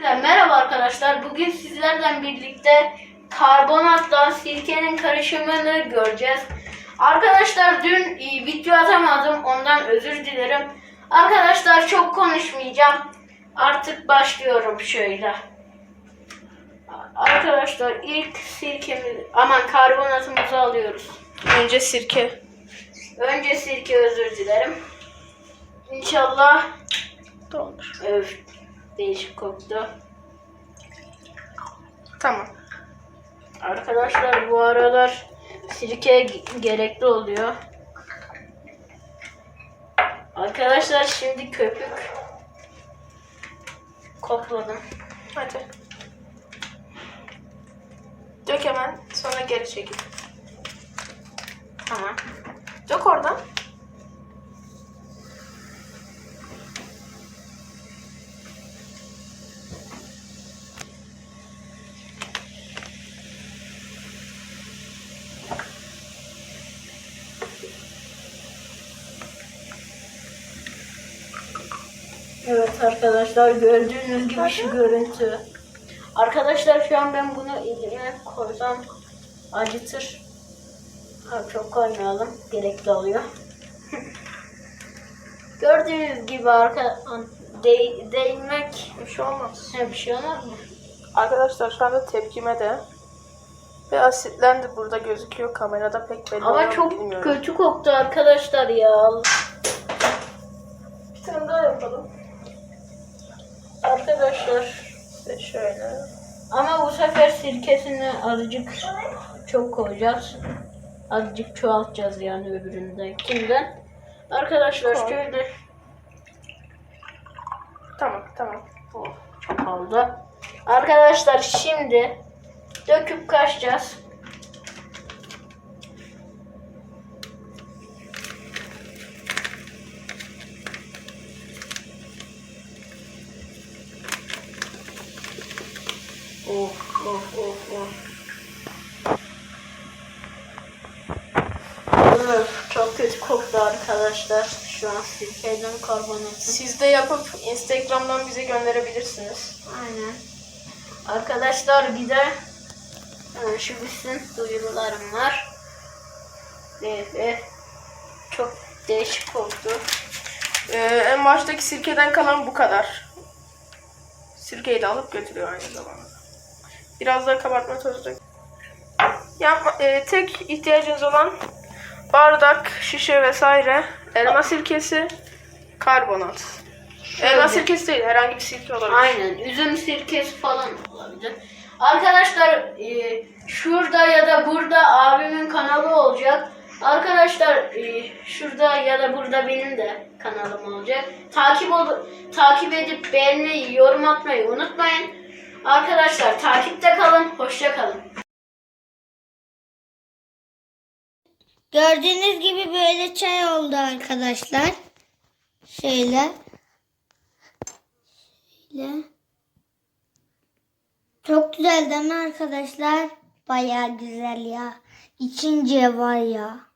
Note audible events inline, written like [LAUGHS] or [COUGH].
Öncelikle merhaba arkadaşlar. Bugün sizlerle birlikte karbonatla sirkenin karışımını göreceğiz. Arkadaşlar dün e, video atamadım. Ondan özür dilerim. Arkadaşlar çok konuşmayacağım. Artık başlıyorum şöyle. Arkadaşlar ilk sirkemiz aman karbonatımızı alıyoruz. Önce sirke. Önce sirke özür dilerim. İnşallah Doldur. öf değişik koktu. Tamam. Arkadaşlar bu aralar sirke ge- gerekli oluyor. Arkadaşlar şimdi köpük kokladım. Hadi. Dök hemen sonra geri çekil. Tamam. Dök oradan. Evet arkadaşlar gördüğünüz gibi şu görüntü. Arkadaşlar şu an ben bunu elime koysam acıtır. Ha, çok koymayalım. Gerekli oluyor. [LAUGHS] Gördüğünüz gibi arka de, değmek Bir şey olmaz. ne bir şey olmaz mı? Arkadaşlar şu anda tepkime de ve asitlendi burada gözüküyor. Kamerada pek belli Ama mu çok bilmiyorum. kötü koktu arkadaşlar ya. Bir tane daha yapalım. Arkadaşlar şöyle. ama bu sefer sirkesini azıcık çok koyacağız. Azıcık çoğaltacağız yani öbüründekinden. Arkadaşlar Koy. şöyle Tamam tamam. Oh, çok oldu. Arkadaşlar şimdi döküp kaçacağız. Of of of of. Öf, çok kötü koktu arkadaşlar. Şu an sirkeden karbonatı. Siz de yapıp Instagram'dan bize gönderebilirsiniz. Aynen. Arkadaşlar bir de hemen şu bitsin duyurularım var. Ve, ve çok değişik koktu. Ee, en baştaki sirkeden kalan bu kadar. Sirkeyi de alıp götürüyor aynı zamanda. Biraz da kabartma tozu dök. Yapma, e, tek ihtiyacınız olan bardak, şişe vesaire, elma sirkesi, karbonat. Elma sirkesi değil, herhangi bir sirke olabilir. Aynen. Üzüm sirkesi falan olabilir. Arkadaşlar e, şurada ya da burada abimin kanalı olacak. Arkadaşlar e, şurada ya da burada benim de kanalım olacak. Takip ol takip edip beğenmeyi, yorum atmayı unutmayın. Arkadaşlar takipte kalın. Hoşça kalın. Gördüğünüz gibi böyle çay oldu arkadaşlar. Şöyle. Şöyle. Çok güzel değil mi arkadaşlar? Baya güzel ya. İçince var ya.